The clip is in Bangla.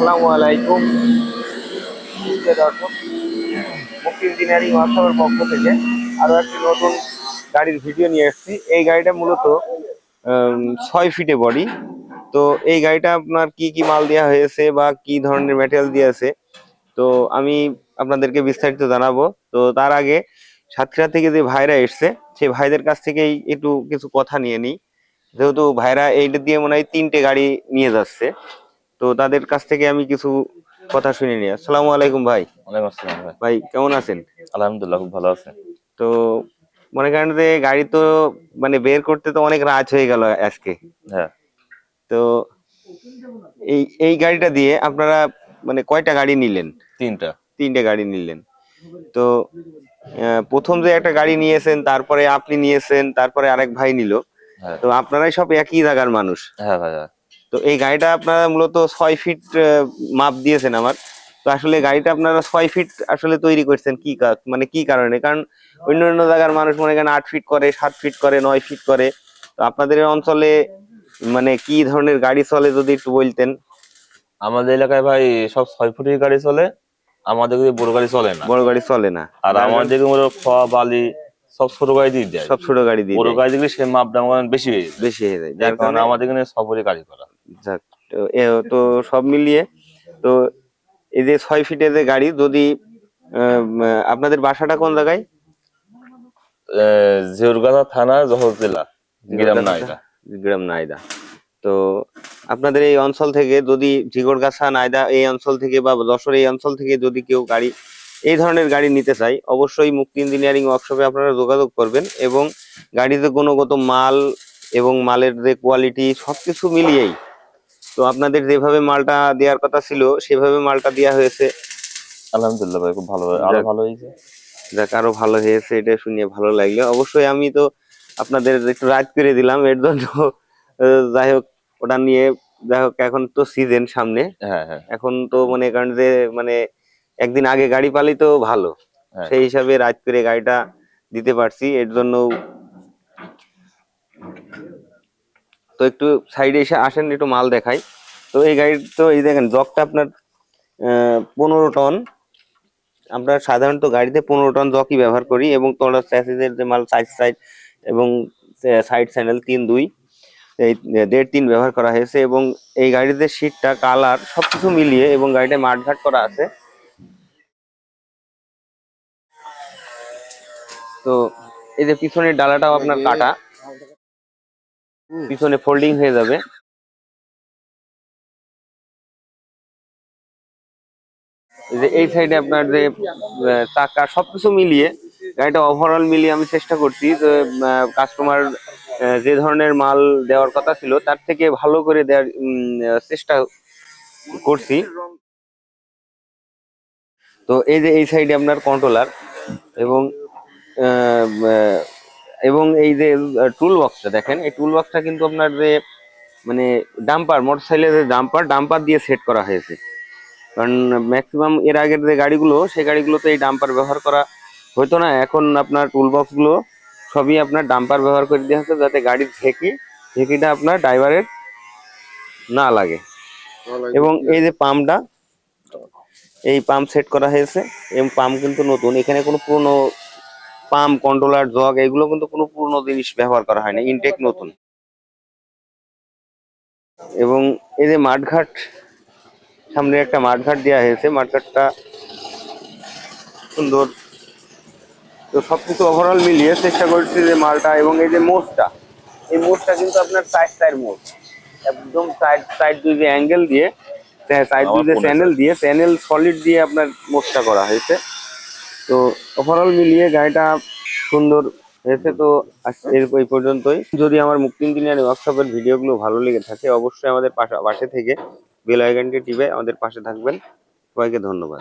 আসসালামু আলাইকুম। দর্শক, মুক্তি ইঞ্জিনিয়ারিং ওয়ার্কশপের পক্ষ থেকে আরও একটি নতুন গাড়ির ভিডিও নিয়ে এসেছি। এই গাড়িটা মূলত ছয় ফিটে বডি তো এই গাড়িটা আপনার কি কি মাল দেওয়া হয়েছে বা কি ধরনের ম্যাটেরিয়াল দিয়েছে, তো আমি আপনাদেরকে বিস্তারিত জানাব। তো তার আগে সাতক্ষীরা থেকে যে ভাইরা এসছে, সেই ভাইদের কাছ থেকেই একটু কিছু কথা নিয়ে নিই। যেহেতু ভাইরা এইটা দিয়ে মনে হয় তিনটে গাড়ি নিয়ে যাচ্ছে। তো তাদের কাছ থেকে আমি কিছু কথা শুনে নিই আসসালামু আলাইকুম ভাই। ওয়ালাইকুম আসসালাম ভাই। ভাই কেমন আছেন? আলহামদুলিল্লাহ খুব ভালো আছেন তো মনে করেন যে গাড়ি তো মানে বের করতে তো অনেক রাত হয়ে গেল আজকে। হ্যাঁ। তো এই এই গাড়িটা দিয়ে আপনারা মানে কয়টা গাড়ি নিলেন? তিনটা। তিনটে গাড়ি নিলেন। তো প্রথম যে একটা গাড়ি নিয়েছেন তারপরে আপনি নিয়েছেন তারপরে আরেক ভাই নিল। হ্যাঁ। তো আপনারাই সব একই জায়গার মানুষ। হ্যাঁ ভাই হ্যাঁ। তো এই গাড়িটা আপনারা মূলত ছয় ফিট মাপ দিয়েছেন আমার। তো আসলে গাড়িটা আপনারা ছয় ফিট আসলে তৈরি করছেন কি মানে কি কারণে? কারণ অন্য অন্য জায়গার মানুষ মনে করেন আট ফিট করে সাত ফিট করে নয় ফিট করে। তো আপনাদের অঞ্চলে মানে কি ধরনের গাড়ি চলে যদি একটু বলতেন? আমাদের এলাকায় ভাই সব ছয় ফুটের গাড়ি চলে আমাদের বড় গাড়ি চলে না। বড় গাড়ি চলে না। আর আমাদের খোয়া বালি সব ছোট গাড়ি দিয়ে দেয়। সব ছোট গাড়ি দিয়ে বড় গাড়ি দিলে সে মাপটা আমার বেশি হয়ে যায়। বেশি হয়ে যায়। যার কারণে আমাদের এখানে সবরে গাড়ি করা। যাক, তো সব মিলিয়ে তো এই যে ছয় ফিটের যে গাড়ি যদি আপনাদের বাসাটা কোন জায়গায়? জিউরগাছা থানা জহর জেলা গ্রাম না গ্রাম নাইদা। তো আপনাদের এই অঞ্চল থেকে যদি ঝিগড়গাছা নাইদা এই অঞ্চল থেকে বা যশোর এই অঞ্চল থেকে যদি কেউ গাড়ি এই ধরনের গাড়ি নিতে চায় অবশ্যই মুক্তি ইঞ্জিনিয়ারিং ওয়ার্কশপে আপনারা যোগাযোগ করবেন এবং গাড়িতে গুণগত মাল এবং মালের যে কোয়ালিটি সবকিছু মিলিয়েই তো আপনাদের যেভাবে মালটা দেওয়ার কথা ছিল সেভাবে মালটা দেওয়া হয়েছে। আলহামদুলিল্লাহ ভাই খুব ভালো আরও ভালো হয়েছে? যাক আরও ভালো হয়েছে এটা শুনে ভালো লাগল। অবশ্যই আমি তো আপনাদের একটু রাত করে দিলাম এর জন্য যাই হোক ওটা নিয়ে যাই হোক এখন তো সিজন সামনে। হ্যাঁ হ্যাঁ। এখন তো মনে করেন যে মানে একদিন আগে গাড়ি পালি তো ভালো। হ্যাঁ। সেই হিসাবে রাত করে গাড়িটা দিতে পারছি এর জন্য তো একটু সাইডে এসে আসেন, একটু মাল দেখাই। তো এই গাড়ির, তো এই দেখেন জকটা আপনার পনেরো টন। আমরা সাধারণত গাড়িতে পনেরো টন জকই ব্যবহার করি এবং তোমরা স্যাসিসের যে মাল সাইড সাইড এবং সাইড স্যান্ডেল তিন, দুই, এই দেড়, তিন ব্যবহার করা হয়েছে এবং এই গাড়িতে সিটটা কালার সবকিছু মিলিয়ে এবং গাড়িটা মাঠঘাট করা আছে। তো এই যে পিছনের ডালাটাও আপনার কাটা। পিছনে ফোল্ডিং হয়ে যাবে। যে এই সাইডে আপনার যে চাকা সবকিছু মিলিয়ে, গাড়িটা ওভারঅল মিলিয়ে আমি চেষ্টা করছি যে কাস্টমার যে ধরনের মাল দেওয়ার কথা ছিল, তার থেকে ভালো করে দেওয়ার চেষ্টা করছি। তো এই যে এই সাইডে আপনার কন্ট্রোলার এবং এবং এই যে টুল বক্সটা দেখেন এই টুল বক্সটা কিন্তু আপনার যে মানে ডাম্পার মোটরসাইকেলের যে ডাম্পার ডাম্পার দিয়ে সেট করা হয়েছে। কারণ ম্যাক্সিমাম এর আগের যে গাড়িগুলো সেই গাড়িগুলোতে এই ডাম্পার ব্যবহার করা হতো না। এখন আপনার টুল বক্সগুলো সবই আপনার ডাম্পার ব্যবহার করে দেওয়া হচ্ছে যাতে গাড়ির ঝেঁকি ঝেঁকিটা আপনার ড্রাইভারের না লাগে। এবং এই যে পাম্পটা এই পাম্প সেট করা হয়েছে এবং পাম্প কিন্তু নতুন। এখানে কোনো পুরনো পাম্প কন্ট্রোলার জগ এগুলো কিন্তু কোনো পুরনো জিনিস ব্যবহার করা হয়নি ইনটেক নতুন। এবং এই যে মাঠঘাট সামনে একটা মাঠঘাট দেওয়া হয়েছে মাঠঘাটটা সুন্দর। তো সবকিছু ওভারঅল মিলিয়ে চেষ্টা করছি যে মালটা এবং এই যে মোষটা এই মোষটা কিন্তু আপনার সাইড সাইড মোষ একদম সাইড সাইড দুই যে অ্যাঙ্গেল দিয়ে সাইড দুই যে চ্যানেল দিয়ে চ্যানেল সলিড দিয়ে আপনার মোষটা করা হয়েছে। তো ওভারঅল মিলিয়ে গাড়িটা সুন্দর হয়েছে তো এর এই পর্যন্তই। যদি আমার মুক্তি ইঞ্জিনিয়ারিং ওয়ার্কশপের ভিডিওগুলো ভালো লেগে থাকে, অবশ্যই আমাদের পাশে থেকে বেল টিপে আমাদের পাশে থাকবেন। সবাইকে ধন্যবাদ।